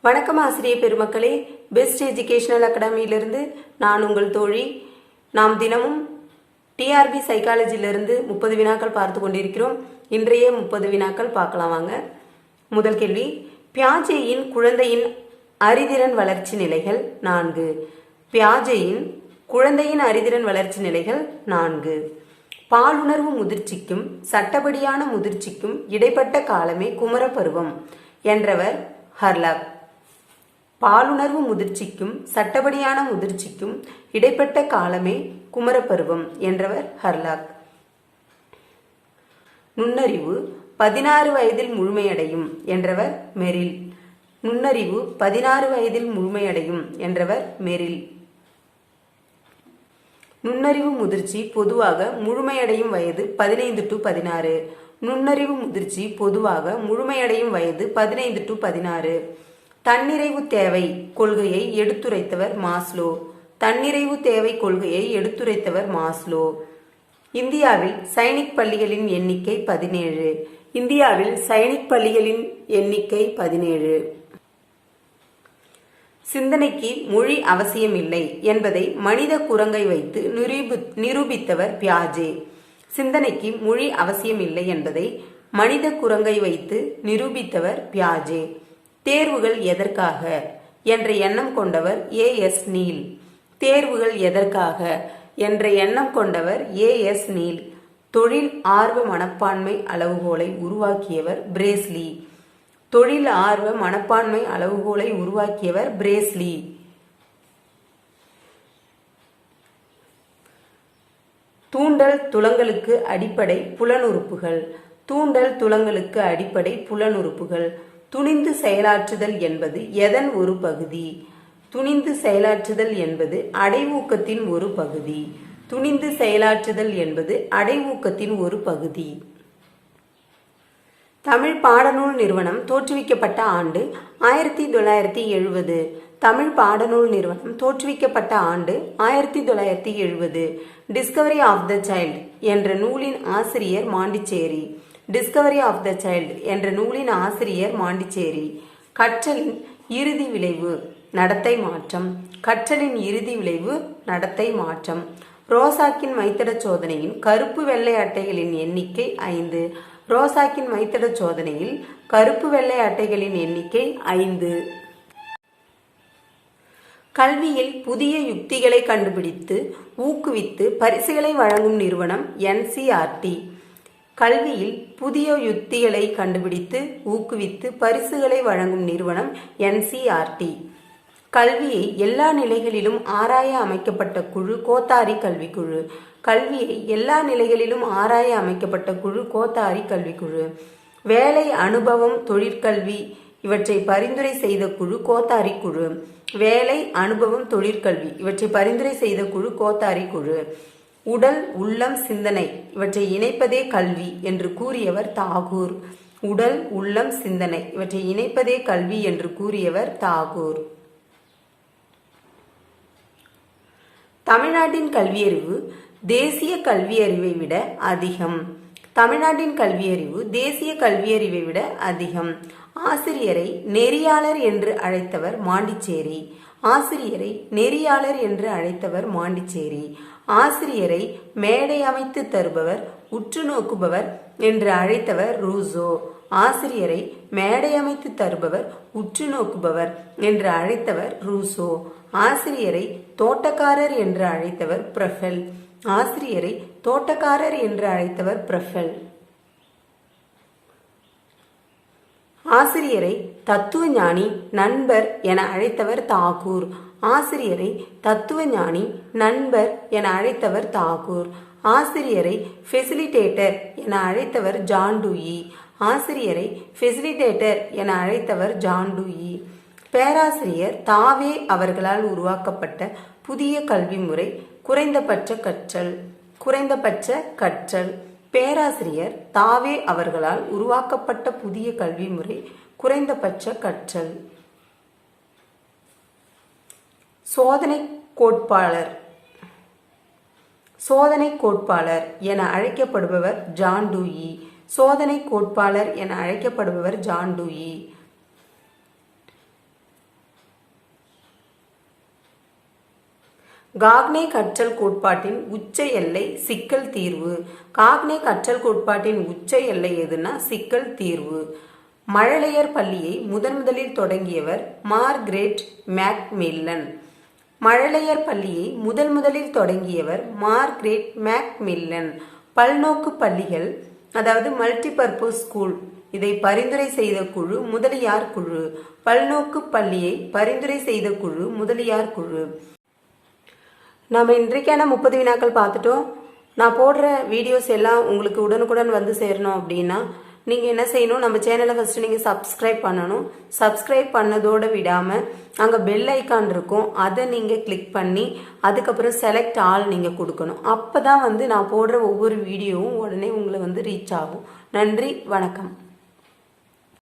வணக்கம் ஆசிரியர் பெருமக்களே. பெஸ்ட் எஜுகேஷனல் அகாடமியிலிருந்து நான் உங்கள் தோழி. நாம் தினமும் டிஆர்பி சைக்காலஜியிலிருந்து முப்பது வினாக்கள் பார்த்து கொண்டிருக்கிறோம். இன்றைய முப்பது வினாக்கள் பார்க்கலாம் வாங்க. முதல் கேள்வி. பியாஜேயின் குழந்தையின் அறிதிறன் வளர்ச்சி நிலைகள் நான்கு. பியாஜேயின் குழந்தையின் அறிதிறன் வளர்ச்சி நிலைகள் நான்கு. பாலுணர்வு முதிர்ச்சிக்கும் சட்டப்படியான முதிர்ச்சிக்கும் இடைப்பட்ட காலமே குமரப்பருவம் என்றவர் ஹர்லாக். பாலுணர்வு முதிர்ச்சிக்கும் சட்டப்படியான முதிர்ச்சிக்கும் இடைப்பட்ட காலமே குமரப்பருவம் என்றவர் ஹர்லாக். நுண்ணறிவு பதினாறு வயதில் முழுமையடையும் என்றவர் மெரில். நுண்ணறிவு பதினாறு வயதில் முழுமையடையும் என்றவர் மெரில். நுண்ணறிவு முதிர்ச்சி பொதுவாக முழுமையடையும் வயது பதினைந்து டு பதினாறு. நுண்ணறிவு முதிர்ச்சி பொதுவாக முழுமையடையும் வயது பதினைந்து டு பதினாறு. தன்னிறைவு தேவை கொள்கையை எடுத்துரைத்தவர் மாஸ்லோ. தன்னிறைவு தேவை கொள்கையை எடுத்துரைத்தவர் மாஸ்லோ. இந்தியாவில் சைனிக் பள்ளிகளின் எண்ணிக்கை பதினேழு. இந்தியாவில் சைனிக் பள்ளிகளின் எண்ணிக்கை பதினேழு. சிந்தனைக்கு மொழி அவசியமில்லை என்பதை மனித குரங்கை வைத்து நிரூபி நிரூபித்தவர் பியாஜே. சிந்தனைக்கு மொழி அவசியமில்லை என்பதை மனித குரங்கை வைத்து நிரூபித்தவர் பியாஜே. தேர்வுகள் எதற்காக? என்ற எண்ணம் கொண்டவர் ஏ. எஸ். நீல். தேர்வுகள் எதற்காக? என்ற எண்ணம் கொண்டவர் ஏ. எஸ். நீல். தொழில் ஆர்வ மனப்பான்மை அளவுகோலை உருவாக்கியவர் பிரேஸ்லி. தொழில் ஆர்வ மனப்பான்மை அளவுகோலை உருவாக்கியவர் பிரேஸ்லி. தூண்டல் துலங்களுக்கு அடிப்படை புலனுறுப்புகள். தூண்டல் துலங்களுக்கு அடிப்படை புலனுறுப்புகள். துணிந்து செயலாற்றுதல் என்பது எதன் ஒரு பகுதி? துணிந்து செயலாற்றுதல் என்பது அடைவூக்கத்தின் ஒரு பகுதி. துணிந்து செயலாற்றுதல் என்பது அடைவூக்கத்தின் ஒரு பகுதி. தமிழ் பாடநூல் நிறுவனம் தோற்றுவிக்கப்பட்ட ஆண்டு ஆயிரத்தி தொள்ளாயிரத்தி எழுபது. தமிழ் பாடநூல் நிறுவனம் தோற்றுவிக்கப்பட்ட ஆண்டு ஆயிரத்தி தொள்ளாயிரத்தி எழுபது. டிஸ்கவரி ஆஃப் த சைல்டு என்ற நூலின் ஆசிரியர் Montessori. Discovery of the child என்ற நூலின் ஆசிரியர் மாண்டிச்சேரி. கற்றலின் இறுதி விளைவு நடத்தை மாற்றம். கற்றலின் இறுதி விளைவு நடத்தை மாற்றம். ரோசாக்கின் மைத்திட சோதனையின் கருப்பு வெள்ளை அட்டைகளின் எண்ணிக்கை ஐந்து. ரோசாக்கின் மைத்தட சோதனையில் கருப்பு வெள்ளை அட்டைகளின் எண்ணிக்கை ஐந்து. கல்வியில் புதிய யுக்திகளை கண்டுபிடித்து ஊக்குவித்து பரிசுகளை வழங்கும் நிறுவனம் என்சிஆர்டி. கல்வியில் புதிய யுக்திகளை கண்டுபிடித்து ஊக்குவித்து பரிசுகளை வழங்கும் நிறுவனம் என்சிஆர்டி. கல்வியை எல்லா நிலைகளிலும் ஆராய அமைக்கப்பட்ட குழு கோத்தாரி கல்விக்குழு. கல்வியை எல்லா நிலைகளிலும் ஆராய அமைக்கப்பட்ட குழு கோத்தாரி கல்விக்குழு. வேலை அனுபவம் தொழிற்கல்வி இவற்றை பரிந்துரை செய்த குழு கோத்தாரி குழு. வேலை அனுபவம் தொழிற்கல்வி இவற்றை பரிந்துரை செய்த குழு கோத்தாரி குழு. உடல் உள்ளம் சிந்தனை இவற்றை இணைப்பதே கல்வி என்று கூறியவர் தாகூர். உடல் உள்ளம் சிந்தனை இவற்றை இணைப்பதே கல்வி என்று கூறியவர் தாகூர். தமிழ்நாட்டின் கல்வியறிவு தேசிய கல்வியறிவை விட அதிகம். தமிழ்நாட்டின் கல்வியறிவு தேசிய கல்வியறிவை விட அதிகம். ஆசிரியரை நெறியாளர் என்று அழைத்தவர் மாண்டிச்சேரி. ஆசிரியரை நெறியாளர் என்று அழைத்தவர் மாண்டிச்சேரி. ஆசிரியரை மேடை அமைத்து தருபவர் உற்று நோக்குபவர் என்று அழைத்தவர் ரூசோ. ஆசிரியரை மேடை அமைத்து தருபவர் உற்று நோக்குபவர் என்று அழைத்தவர் ரூசோ. ஆசிரியரை தோட்டக்காரர் என்று அழைத்தவர் பிரஃபெல். ஆசிரியரை தோட்டக்காரர் என்று அழைத்தவர் பிரஃபெல். ஆசிரியரை தத்துவ ஞானி நண்பர் என அழைத்தவர் தாகூர். ஆசிரியரை தத்துவ ஞானி நண்பர் என அழைத்தவர் தாகூர். ஆசிரியரை ஃபெசிலிட்டேட்டர் என அழைத்தவர் ஜான்டூயி ஆசிரியரை ஃபெசிலிட்டேட்டர் என அழைத்தவர் ஜான் டூயி பேராசிரியர் தாவே அவர்களால் உருவாக்கப்பட்ட புதிய கல்வி முறை குறைந்தபட்ச கற்றல் குறைந்தபட்ச கற்றல். பேராசிரியர் தாவே அவர்களால் உருவாக்கப்பட்ட புதிய கல்வி முறை குறைந்தபட்ச கற்றல். சோதனை கோட்பாளர். சோதனை கோட்பாளர் என அழைக்கப்படுபவர் ஜான் டூயி. சோதனை கோட்பாளர் என அழைக்கப்படுபவர் ஜான் டூயி. காக்னே கற்றல் கோட்பாட்டின் உச்ச எல்லை சிக்கல் தீர்வு. காக்னே கற்றல் கோட்பாட்டின் உச்ச எல்லை எதுனா சிக்கல் தீர்வு. மழலையர் பள்ளியை முதன் முதலில் தொடங்கியவர் மார்க்ரேட் மேக்மில்லன். மழலையர் பள்ளியை முதல் முதலில் தொடங்கியவர் மார்க்ரேட் மேக்மில்லன். பல்நோக்கு பள்ளிகள் அதாவது மல்டிபர்பஸ் ஸ்கூல் இதை பரிந்துரை செய்த குழு முதலியார் குழு. பல்நோக்கு பள்ளியை பரிந்துரை செய்த குழு முதலியார் குழு. நம்ம இன்றைக்கான முப்பது வினாக்கள் பார்த்துட்டோம். நான் போடுற வீடியோஸ் எல்லாம் உங்களுக்கு உடனுக்குடன் வந்து சேரணும் அப்படின்னா நீங்கள் என்ன செய்யணும்? நம்ம சேனலை ஃபஸ்ட்டு நீங்கள் சப்ஸ்கிரைப் பண்ணணும். சப்ஸ்கிரைப் பண்ணதோடு விடாமல் அங்கே பெல் ஐக்கான் இருக்கும். அதை நீங்கள் கிளிக் பண்ணி அதுக்கப்புறம் செலக்ட் ஆல் நீங்கள் கொடுக்கணும். அப்போ தான் வந்து நான் போடுற ஒவ்வொரு வீடியோவும் உடனே உங்களை வந்து ரீச் ஆகும். நன்றி வணக்கம்.